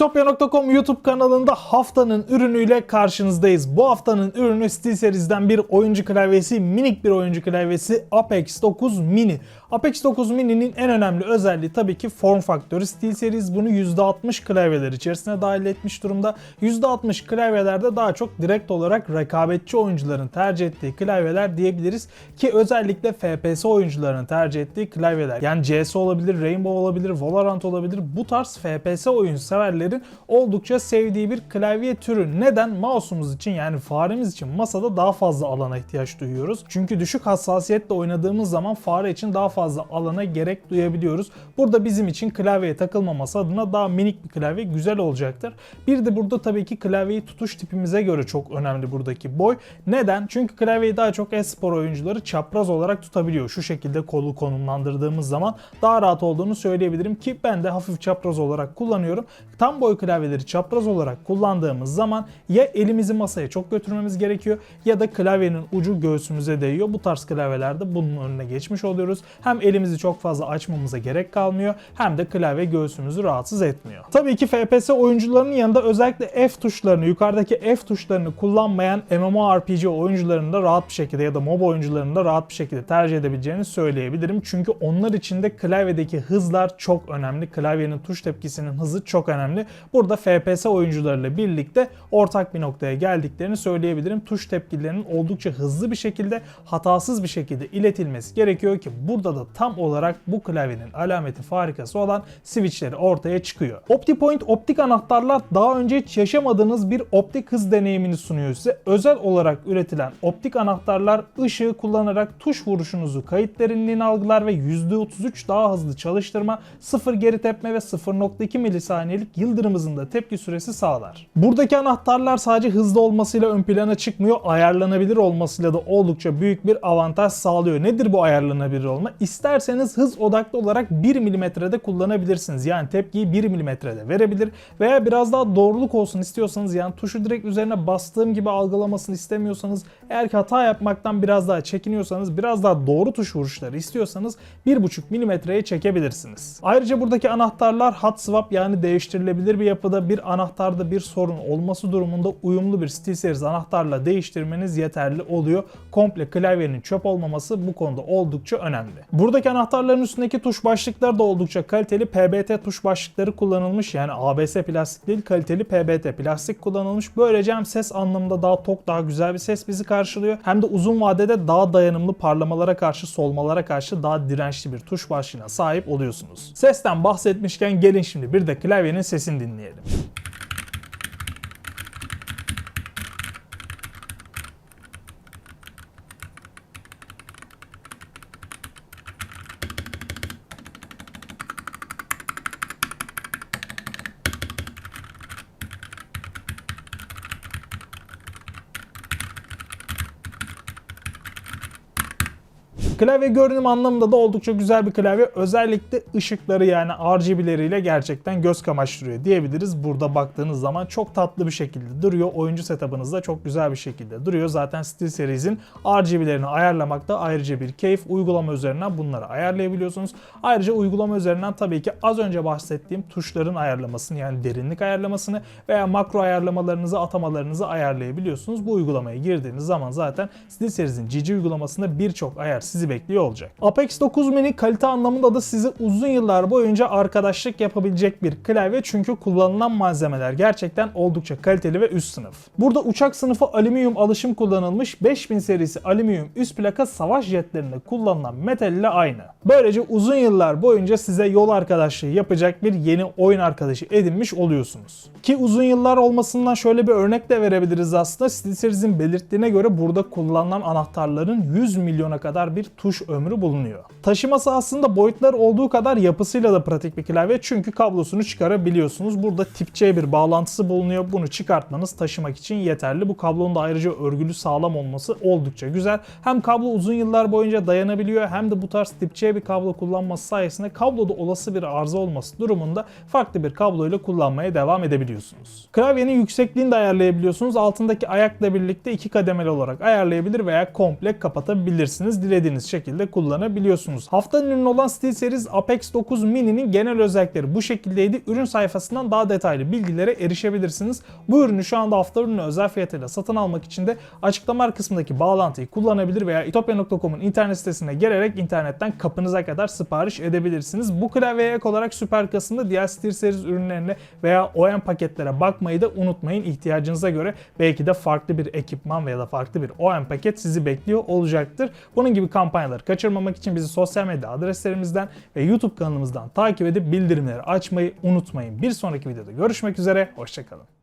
Ütopya.com YouTube kanalında haftanın ürünüyle karşınızdayız. Bu haftanın ürünü SteelSeries'den bir oyuncu klavyesi, minik bir oyuncu klavyesi Apex 9 Mini. Apex 9 Mini'nin en önemli özelliği tabii ki form faktörü. SteelSeries bunu %60 klavyeler içerisine dahil etmiş durumda. %60 klavyelerde daha çok direkt olarak rekabetçi oyuncuların tercih ettiği klavyeler diyebiliriz. Ki özellikle FPS oyuncularının tercih ettiği klavyeler. Yani CS olabilir, Rainbow olabilir, Valorant olabilir. Bu tarz FPS oyun severlerin oldukça sevdiği bir klavye türü. Neden? Mouse'umuz için yani faremiz için masada daha fazla alana ihtiyaç duyuyoruz. Çünkü düşük hassasiyetle oynadığımız zaman fare için daha fazla alana gerek duyabiliyoruz. Burada bizim için klavyeye takılmaması adına daha minik bir klavye güzel olacaktır. Bir de burada tabii ki klavyeyi tutuş tipimize göre çok önemli buradaki boy. Neden? Çünkü klavyeyi daha çok e-spor oyuncuları çapraz olarak tutabiliyor. Şu şekilde kolu konumlandırdığımız zaman daha rahat olduğunu söyleyebilirim ki ben de hafif çapraz olarak kullanıyorum. Tam boy klavyeleri çapraz olarak kullandığımız zaman ya elimizi masaya çok götürmemiz gerekiyor ya da klavyenin ucu göğsümüze değiyor. Bu tarz klavyelerde bunun önüne geçmiş oluyoruz. Hem elimizi çok fazla açmamıza gerek kalmıyor hem de klavye göğsümüzü rahatsız etmiyor. Tabii ki FPS oyuncularının yanında özellikle F tuşlarını, yukarıdaki F tuşlarını kullanmayan MMORPG oyuncularının da rahat bir şekilde ya da MOBA oyuncularının da rahat bir şekilde tercih edebileceğini söyleyebilirim. Çünkü onlar için de klavyedeki hızlar çok önemli. Klavyenin tuş tepkisinin hızı çok önemli. Burada FPS oyuncularıyla birlikte ortak bir noktaya geldiklerini söyleyebilirim. Tuş tepkilerinin oldukça hızlı bir şekilde, hatasız bir şekilde iletilmesi gerekiyor ki burada da tam olarak bu klavyenin alameti farikası olan switchleri ortaya çıkıyor. OptiPoint optik anahtarlar daha önce hiç yaşamadığınız bir optik hız deneyimini sunuyor size. Özel olarak üretilen optik anahtarlar ışığı kullanarak tuş vuruşunuzu kayıt derinliğini algılar ve %33 daha hızlı çalıştırma, 0 geri tepme ve 0.2 milisaniyelik yıldırım hızında tepki süresi sağlar. Buradaki anahtarlar sadece hızlı olmasıyla ön plana çıkmıyor, ayarlanabilir olmasıyla da oldukça büyük bir avantaj sağlıyor. Nedir bu ayarlanabilir olma? İsterseniz hız odaklı olarak 1 milimetrede kullanabilirsiniz. Yani tepkiyi 1 milimetrede verebilir veya biraz daha doğruluk olsun istiyorsanız yani tuşu direkt üzerine bastığım gibi algılamasını istemiyorsanız eğer ki hata yapmaktan biraz daha çekiniyorsanız biraz daha doğru tuş vuruşları istiyorsanız 1.5 milimetreye çekebilirsiniz. Ayrıca buradaki anahtarlar hot swap yani değiştirilebilir bir yapıda bir anahtarda bir sorun olması durumunda uyumlu bir SteelSeries anahtarla değiştirmeniz yeterli oluyor. Komple klavyenin çöp olmaması bu konuda oldukça önemli. Buradaki anahtarların üstündeki tuş başlıkları da oldukça kaliteli. PBT tuş başlıkları kullanılmış yani ABS plastik değil kaliteli PBT plastik kullanılmış. Böylece hem ses anlamında daha tok daha güzel bir ses bizi karşılıyor. Hem de uzun vadede daha dayanımlı parlamalara karşı solmalara karşı daha dirençli bir tuş başlığına sahip oluyorsunuz. Sesten bahsetmişken gelin şimdi bir de klavyenin sesini dinleyelim. Klavye görünüm anlamında da oldukça güzel bir klavye. Özellikle ışıkları yani RGB'leriyle gerçekten göz kamaştırıyor diyebiliriz. Burada baktığınız zaman çok tatlı bir şekilde duruyor. Oyuncu setup'ınızda çok güzel bir şekilde duruyor. Zaten SteelSeries'in RGB'lerini ayarlamakta ayrıca bir keyif. Uygulama üzerinden bunları ayarlayabiliyorsunuz. Ayrıca uygulama üzerinden tabii ki az önce bahsettiğim tuşların ayarlamasını yani derinlik ayarlamasını veya makro ayarlamalarınızı atamalarınızı ayarlayabiliyorsunuz. Bu uygulamaya girdiğiniz zaman zaten SteelSeries'in GG uygulamasında birçok ayar sizi bekliyor olacak. Apex 9 Mini kalite anlamında da size uzun yıllar boyunca arkadaşlık yapabilecek bir klavye çünkü kullanılan malzemeler gerçekten oldukça kaliteli ve üst sınıf. Burada uçak sınıfı alüminyum alışım kullanılmış 5000 serisi alüminyum üst plaka savaş jetlerinde kullanılan metal ile aynı. Böylece uzun yıllar boyunca size yol arkadaşlığı yapacak bir yeni oyun arkadaşı edinmiş oluyorsunuz. Ki uzun yıllar olmasından şöyle bir örnek de verebiliriz aslında. SteelSeries'in belirttiğine göre burada kullanılan anahtarların 100 milyona kadar bir tuş ömrü bulunuyor. Taşıması aslında boyutlar olduğu kadar yapısıyla da pratik bir klavye çünkü kablosunu çıkarabiliyorsunuz. Burada tip C bir bağlantısı bulunuyor. Bunu çıkartmanız taşımak için yeterli. Bu kablonun da ayrıca örgülü sağlam olması oldukça güzel. Hem kablo uzun yıllar boyunca dayanabiliyor hem de bu tarz tip C bir kablo kullanması sayesinde kabloda olası bir arıza olması durumunda farklı bir kabloyla kullanmaya devam edebiliyorsunuz. Klavyenin yüksekliğini de ayarlayabiliyorsunuz. Altındaki ayakla birlikte iki kademeli olarak ayarlayabilir veya komple kapatabilirsiniz. Dilediğiniz şekilde kullanabiliyorsunuz. Haftanın ürünü olan SteelSeries Apex 9 Mini'nin genel özellikleri bu şekildeydi. Ürün sayfasından daha detaylı bilgilere erişebilirsiniz. Bu ürünü şu anda hafta ürünü özel fiyatıyla satın almak için de açıklama kısmındaki bağlantıyı kullanabilir veya itopya.com'un internet sitesine gelerek internetten kapınıza kadar sipariş edebilirsiniz. Bu klavyeye ek olarak Süper Kasım'da diğer SteelSeries ürünlerine veya OEM paketlere bakmayı da unutmayın. İhtiyacınıza göre belki de farklı bir ekipman veya da farklı bir OEM paket sizi bekliyor olacaktır. Bunun gibi kampanyaları kaçırmamak için bizi sosyal medya adreslerimizden ve YouTube kanalımızdan takip edip bildirimleri açmayı unutmayın. Bir sonraki videoda görüşmek üzere, hoşçakalın.